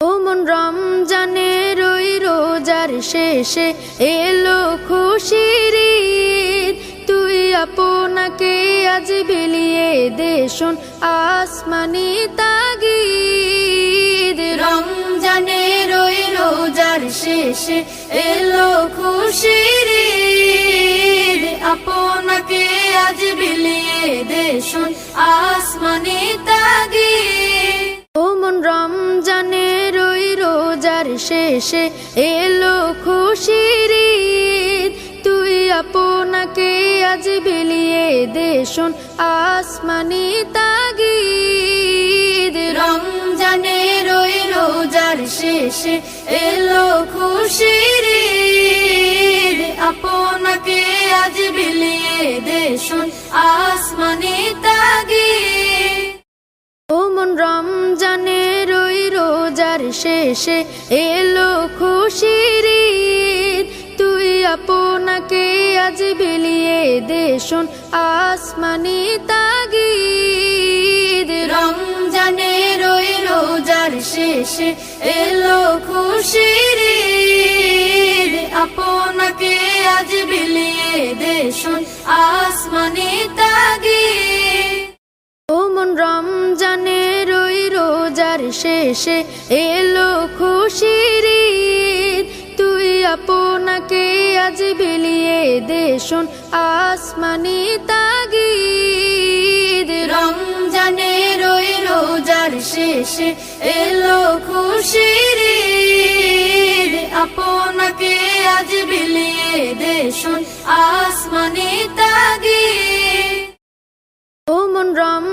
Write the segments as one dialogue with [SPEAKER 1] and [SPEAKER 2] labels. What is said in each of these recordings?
[SPEAKER 1] ওমন রমজানের ওই রোজার শেষে এলো খুশির। তুই আপনাকে আজ বিলিয়ে দেশন আসমানি তাগিদ রমজানের ওই রোজার শেষে এলো খুশির। আপনাকে আজ বিলিয়ে দেশন আসমানি তাগিদ শেষে এলো খুশির। তুই আপনাকে আজ বিলিয়ে দেশন আসমানি তাগিদ রমজানের ওই রোজার শেষে এলো খুশির। আপনাকে আজ বিলিয়ে দেশন আসমানি তাগিদ শেষে এলো খুশির। তুই আপনাকে আজ বিলিয়ে দেশন আসমানি তাগিদ রমজানের ওই রোজার শেষে এলো খুশির। আপনাকে আজ বিলিয়ে দেশন আসমানি তাগিদ শেষে এলো খুশির। তুই আপনাকে আজ বিলিয়ে দেশন আসমানি তাগিদ রমজানের ওই রোজার শেষে এলো খুশির। আপনাকে আজ বিলিয়ে দেশন আসমানি তাগিদ রমজানের ওই রোজার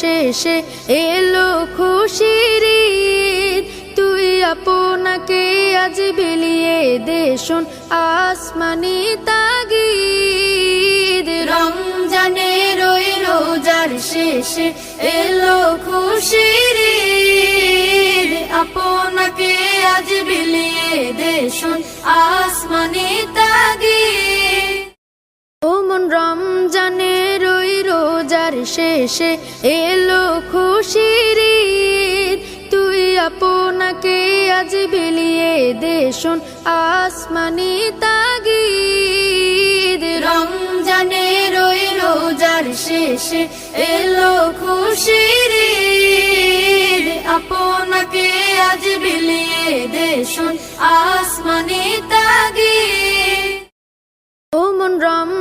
[SPEAKER 1] শেষে এলো খুশির। তুই আপনাকে আজ বিলিয়ে দেশন আসমানি তাগিদ রমজানের ওই রোজার শেষে এলো খুশির। আপনাকে আজ বিলিয়ে দেশন আসমানি শেষে এলো খুশির। তুই আপনাকে আজ বিলিয়ে দেশন আসমানি তাগিদ রমজানের ওই রোজার শেষে এলো খুশির। আপনাকে আজ বিলিয়ে দেশন আসমানি ওমন রমজানের ওই রোজার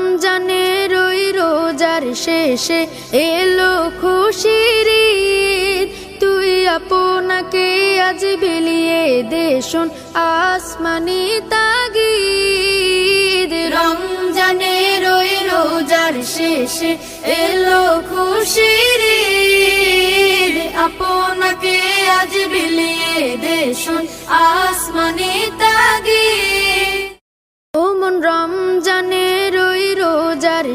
[SPEAKER 1] শেষে এলো খুশির। তুই আপনাকে আজ বিলিয়ে দেশন আসমানি তাগিদ রমজানের ওই রোজার শেষে এলো খুশির। আপনাকে আজ বিলিয়ে দেশন আসমানি তাগিদ ওমন রমজানের ওই রোজার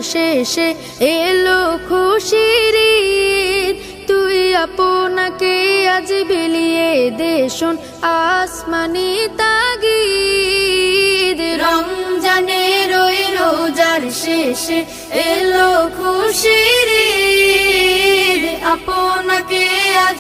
[SPEAKER 1] শেষে এলো খুশির। তুই আপনাকে আজ বিলিয়ে দেশন আসমানি তাগিদ রমজানের ওই রোজার শেষে এলো খুশির। আপনাকে আজ